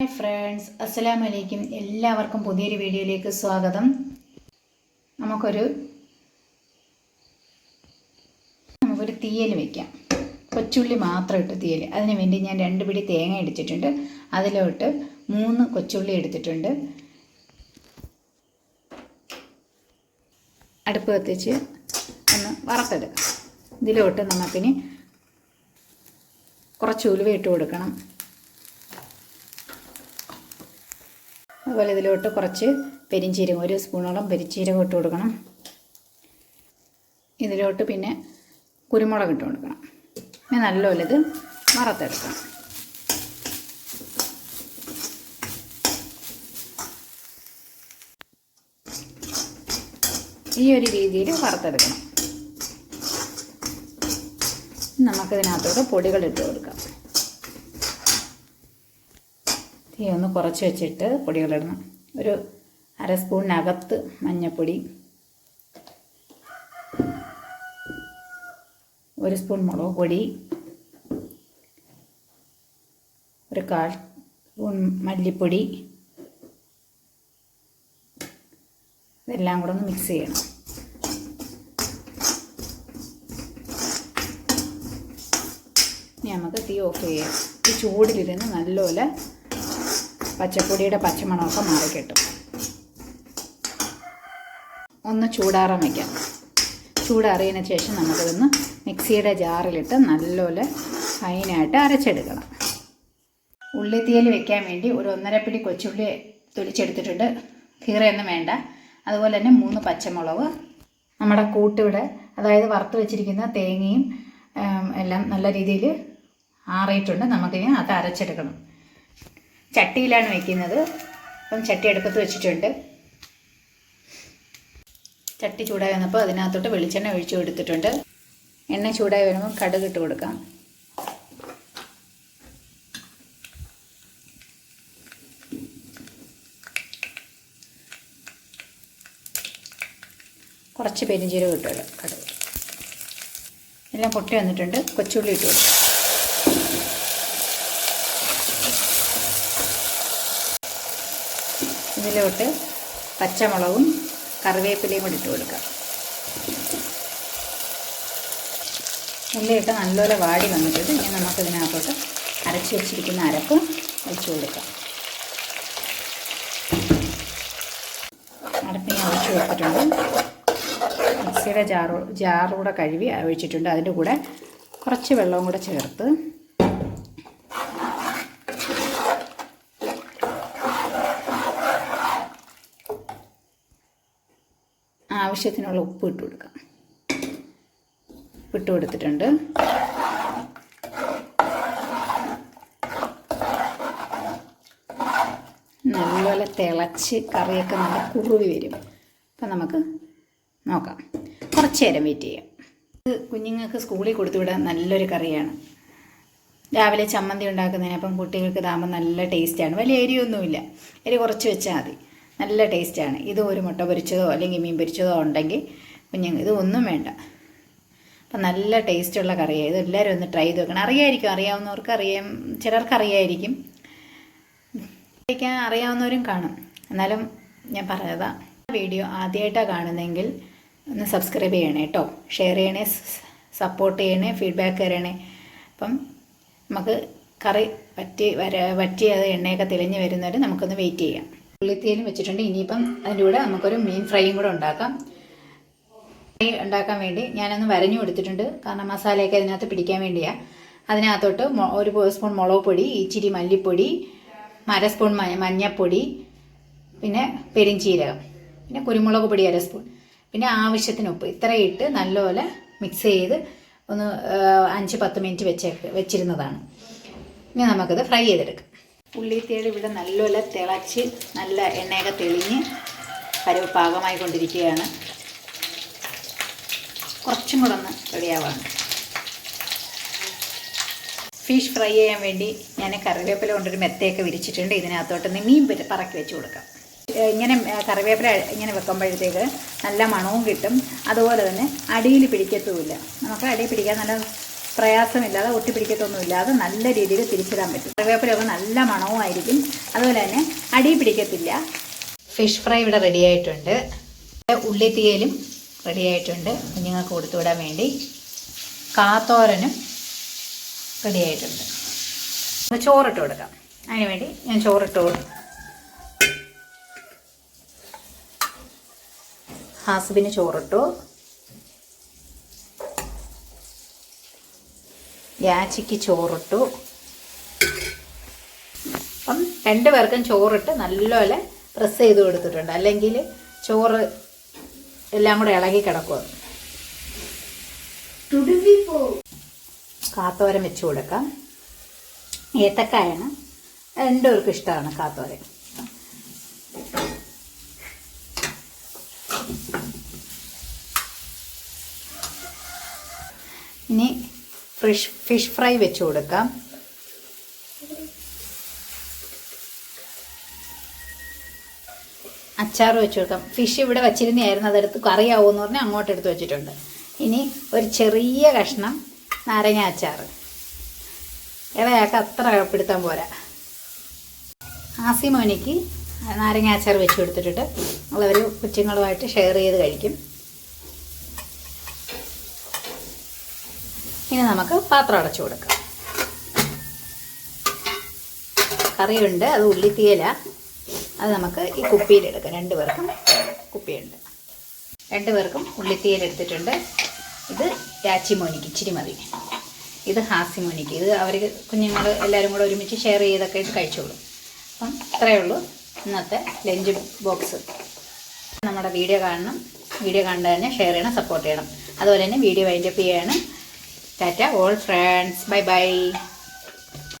Hi friends അസ്സലാമു അലൈക്കും എല്ലാവർക്കും പുതിയൊരു വീഡിയോയിലേക്ക് സ്വാഗതം. നമുക്കൊരു നമുക്കൊരു തീയൽ വെക്കാം. കൊച്ചുള്ളി മാത്രം ഇട്ട് തീയൽ അതിന് വേണ്ടി ഞാൻ രണ്ട് പിടി തേങ്ങ എടുത്തിട്ടുണ്ട് അതിലോട്ട് മൂന്ന് കൊച്ചുള്ളി എടുത്തിട്ടുണ്ട്. അടുപ്പ് കത്തിച്ച് ഒന്ന് വറുത്തെടുക്കാം. ഇതിലോട്ട് നമുക്കിനി കുറച്ച് ഉലുവ ഇട്ട് കൊടുക്കണം. അതുപോലെ ഇതിലോട്ട് കുറച്ച് പെരിഞ്ചീരകം ഒരു സ്പൂണോളം പെരിഞ്ചീരകം ഇട്ട് കൊടുക്കണം. ഇതിലോട്ട് പിന്നെ കുരുമുളക് ഇട്ട് കൊടുക്കണം. പിന്നെ നല്ലപോലെ ഇത് വറുത്തെടുക്കണം. ഈ ഒരു രീതിയിൽ വറുത്തെടുക്കണം. നമുക്കിതിനകത്തോട്ട് പൊടികൾ ഇട്ട് കൊടുക്കാം. തീ ഒന്ന് കുറച്ച് വെച്ചിട്ട് പൊടികളിടണം. ഒരു അര സ്പൂണിനകത്ത് മഞ്ഞൾപ്പൊടി ഒരു സ്പൂൺ മുളക് പൊടി. ഒരു കാൽ സ്പൂൺ മല്ലിപ്പൊടി. ഇതെല്ലാം കൂടെ ഒന്ന് മിക്സ് ചെയ്യണം. ഇനി നമുക്ക് തീ ഓഫ് ചെയ്യാം. ഈ ചൂടിലിരുന്ന് നല്ലപോലെ പച്ചപ്പൊടിയുടെ പച്ചമണമൊക്കെ മാറിക്കിട്ടും ഒന്ന് ചൂടാറാൻ വയ്ക്കാം ചൂടാറിയതിന് ശേഷം നമുക്കിതൊന്ന് മിക്സിയുടെ ജാറിലിട്ട് നല്ലപോലെ ഫൈനായിട്ട് അരച്ചെടുക്കണം. ഉള്ളിത്തീയൽ വെക്കാൻ വേണ്ടി ഒരു ഒന്നര പിടി കൊച്ചുള്ളി തൊലിച്ചെടുത്തിട്ടുണ്ട്. കീറയൊന്നും വേണ്ട. അതുപോലെ തന്നെ മൂന്ന് പച്ചമുളക്. നമ്മുടെ കൂട്ടിവിടെ അതായത് വറുത്ത് വെച്ചിരിക്കുന്ന തേങ്ങയും എല്ലാം നല്ല രീതിയിൽ ആറിയിട്ടുണ്ട്. നമുക്കിനി അത് അരച്ചെടുക്കണം. ചട്ടിയിലാണ് വയ്ക്കുന്നത് അപ്പം ചട്ടി അടുപ്പത്ത് വെച്ചിട്ടുണ്ട്. ചട്ടി ചൂടായി വന്നപ്പോൾ അതിനകത്തോട്ട് വെളിച്ചെണ്ണ ഒഴിച്ചു കൊടുത്തിട്ടുണ്ട്. എണ്ണ ചൂടായി വരുമ്പോൾ കടുക് ഇട്ട് കൊടുക്കാം. കുറച്ച് പെരിഞ്ചീരകം ഇട്ടുള്ളൂ കടുക്. എല്ലാം പൊട്ടി വന്നിട്ടുണ്ട്. കൊച്ചുള്ളി ഇട്ട് കൊടുക്കാം. ഇതിലോട്ട് പച്ചമുളകും കറിവേപ്പിലയും കൂടി ഇട്ട് കൊടുക്കാം. ഉള്ളിയിട്ട് നല്ലപോലെ വാടി വന്നിട്ടുണ്ട്. ഇനി നമുക്കിതിനകത്തോട്ട് അരച്ച് വെച്ചിരിക്കുന്ന അരപ്പും ഒഴിച്ചു കൊടുക്കാം. അരപ്പ് ഞാൻ ഒഴിച്ചു കൊടുത്തിട്ടുണ്ട്. മിക്സിയുടെ ജാറ് ജാറുകൂടെ കഴുകി ഒഴിച്ചിട്ടുണ്ട്. അതിന്റെ കൂടെ കുറച്ച് വെള്ളവും കൂടെ ചേർത്ത് ആവശ്യത്തിനുള്ള ഉപ്പ് ഇട്ട് കൊടുക്കാം. ഉപ്പിട്ട് കൊടുത്തിട്ടുണ്ട്. നല്ലപോലെ തിളച്ച് കറിയൊക്കെ നല്ല കുറുവി വരും. അപ്പം നമുക്ക് നോക്കാം. കുറച്ച് നേരം വെയിറ്റ് ചെയ്യാം. ഇത് കുഞ്ഞുങ്ങൾക്ക് സ്കൂളിൽ കൊടുത്തുവിടാൻ നല്ലൊരു കറിയാണ്. രാവിലെ ചമ്മന്തി ഉണ്ടാക്കുന്നതിന് അപ്പം കുട്ടികൾക്ക് ഇതാകുമ്പോൾ നല്ല ടേസ്റ്റാണ് വലിയ എരിയൊന്നുമില്ല എരി കുറച്ച് വെച്ചാൽ മതി. നല്ല ടേസ്റ്റാണ്. ഇത് ഒരു മുട്ട പൊരിച്ചതോ അല്ലെങ്കിൽ മീൻ പൊരിച്ചതോ ഉണ്ടെങ്കിൽ കുഞ്ഞുങ്ങൾ ഇത് ഒന്നും വേണ്ട. അപ്പം നല്ല ടേസ്റ്റുള്ള കറിയാണ് ഇത് എല്ലാവരും ഒന്ന് ട്രൈ ചെയ്ത് വെക്കണം അറിയായിരിക്കും അറിയാവുന്നവർക്ക് അറിയാം. ചിലർക്ക് അറിയായിരിക്കും. കഴിക്കാൻ അറിയാവുന്നവരും കാണും. എന്നാലും ഞാൻ പറഞ്ഞതാ. വീഡിയോ ആദ്യമായിട്ടാണ് കാണുന്നതെങ്കിൽ ഒന്ന് സബ്സ്ക്രൈബ് ചെയ്യണേ കേട്ടോ ഷെയർ ചെയ്യണേ സപ്പോർട്ട് ചെയ്യണേ ഫീഡ്ബാക്ക് തരണേ. അപ്പം നമുക്ക് കറി വറ്റി വര വറ്റി അത് എണ്ണയൊക്കെ തെളിഞ്ഞ് വരുന്നവരെ നമുക്കൊന്ന് വെയിറ്റ് ചെയ്യാം. ഉള്ളിത്തേലും വെച്ചിട്ടുണ്ട്. ഇനിയിപ്പം അതിന്റെ കൂടെ നമുക്കൊരു മീൻ ഫ്രൈയും കൂടെ ഉണ്ടാക്കാം. ഫ്രൈ ഉണ്ടാക്കാൻ വേണ്ടി ഞാനൊന്ന് വരഞ്ഞു കൊടുത്തിട്ടുണ്ട്. കാരണം മസാലയൊക്കെ അതിനകത്ത് പിടിക്കാൻ വേണ്ടിയാണ് അതിനകത്തോട്ട് ഒരു സ്പൂൺ മുളക് പൊടി ഇച്ചിരി മല്ലിപ്പൊടി അര സ്പൂൺ മഞ്ഞൾപ്പൊടി പിന്നെ പെരിഞ്ചീരകം പിന്നെ കുരുമുളക് പൊടി അര സ്പൂൺ പിന്നെ ആവശ്യത്തിന് ഉപ്പ്. ഇത്രയും ഇട്ട് നല്ലപോലെ മിക്സ് ചെയ്ത് ഒന്ന് അഞ്ച് പത്ത് മിനിറ്റ് വെച്ചേക്ക് വെച്ചിരുന്നതാണ്. ഇനി നമുക്കത് ഫ്രൈ ചെയ്തെടുക്കാം. ഉള്ളിത്തേട് ഇവിടെ നല്ലപോലെ തിളച്ച് നല്ല എണ്ണയൊക്കെ തെളിഞ്ഞ് പരവ് പാകമായി കൊണ്ടിരിക്കുകയാണ്. കുറച്ചും കൂടെ ഒന്ന് റെഡിയാവാണ് ഫിഷ് ഫ്രൈ ചെയ്യാൻ വേണ്ടി ഞാൻ കറിവേപ്പില കൊണ്ടൊരു മെത്തയൊക്കെ വിരിച്ചിട്ടുണ്ട്. ഇതിനകത്തോട്ട് മീൻ പറക്കി വെച്ച് കൊടുക്കാം. ഇങ്ങനെ കറിവേപ്പില ഇങ്ങനെ വെക്കുമ്പോഴത്തേക്ക് നല്ല മണവും കിട്ടും. അതുപോലെ തന്നെ അടിയിൽ പിടിക്കത്തുമില്ല. നമുക്ക് അടിയിൽ പിടിക്കാൻ നല്ല പ്രയാസമില്ലാതെ ഒട്ടിപ്പിടിക്കത്തൊന്നുമില്ലാതെ നല്ല രീതിയിൽ തിരിച്ചിടാൻ പറ്റും. കറിവേപ്പിലൊക്കെ നല്ല മണവുമായിരിക്കും. അതുപോലെ തന്നെ അടി പിടിക്കത്തില്ല. ഫിഷ് ഫ്രൈ ഇവിടെ റെഡി ആയിട്ടുണ്ട്. ഉള്ളിത്തീയലും റെഡി ആയിട്ടുണ്ട്. കുഞ്ഞുങ്ങൾക്ക് കൊടുത്തുവിടാൻ വേണ്ടി. കാത്തോരനും റെഡി ആയിട്ടുണ്ട്. ചോറിട്ട് കൊടുക്കാം. അതിനുവേണ്ടി ഞാൻ ചോറിട്ട് കൊടുക്കും. ഹാസുബിന് ചോറിട്ടു. യാച്ചിക്ക് ചോറിട്ടു. അപ്പം രണ്ട് പേർക്കും ചോറിട്ട് നല്ലപോലെ പ്രസ് ചെയ്ത് കൊടുത്തിട്ടുണ്ട്. അല്ലെങ്കിൽ ചോറ് എല്ലാം കൂടെ ഇളകി കിടക്കുക കാത്തോരൻ വെച്ച് കൊടുക്കാം. ഏത്തക്കായാണ് രണ്ടുപേർക്കും ഇഷ്ടമാണ് കാത്തോരൻ ഇനി ഫിഷ് ഫിഷ് ഫ്രൈ വെച്ച് കൊടുക്കാം. അച്ചാർ വെച്ച് കൊടുക്കാം. ഫിഷ് ഇവിടെ വച്ചിരുന്നതായിരുന്നു അതെടുത്ത് കറിയാവുമെന്ന് പറഞ്ഞാൽ അങ്ങോട്ട് എടുത്ത് വെച്ചിട്ടുണ്ട്. ഇനി ഒരു ചെറിയ കഷ്ണം നാരങ്ങ അച്ചാർ ഇളയാൾക്ക് അത്ര പിടുത്തം പോരാ. ആസിമോനിക്ക് നാരങ്ങ അച്ചാർ വെച്ച് കൊടുത്തിട്ടിട്ട് നമ്മളവർ കൊച്ചുങ്ങളുമായിട്ട് ഷെയർ ചെയ്ത് കഴിക്കും. ഇനി നമുക്ക് പാത്രം അടച്ചു കൊടുക്കാം. കറിയുണ്ട് അത് ഉള്ളിത്തീയല. അത് നമുക്ക് ഈ കുപ്പിയിലെടുക്കാം രണ്ട് പേർക്കും കുപ്പിയുണ്ട്. രണ്ട് പേർക്കും ഉള്ളിത്തീയൽ എടുത്തിട്ടുണ്ട്. ഇത് രാച്ചിമോനിക്ക് ഇച്ചിരി മതി ഇത് ഹാസിമോനിക്ക്. ഇത് അവർ കുഞ്ഞുങ്ങൾ എല്ലാവരും കൂടെ ഒരുമിച്ച് ഷെയർ ചെയ്തൊക്കെ ഇത് കഴിച്ചോളൂ. അപ്പം ഇത്രയേ ഉള്ളൂ. ഇന്നത്തെ ലഞ്ച് ബോക്സ്. നമ്മുടെ വീഡിയോ കാണണം. വീഡിയോ കണ്ടു തന്നെ ഷെയർ ചെയ്യണം സപ്പോർട്ട് ചെയ്യണം. അതുപോലെ തന്നെ വീഡിയോ വൈൻഡപ്പ് ചെയ്യാണ്. tata all friends bye bye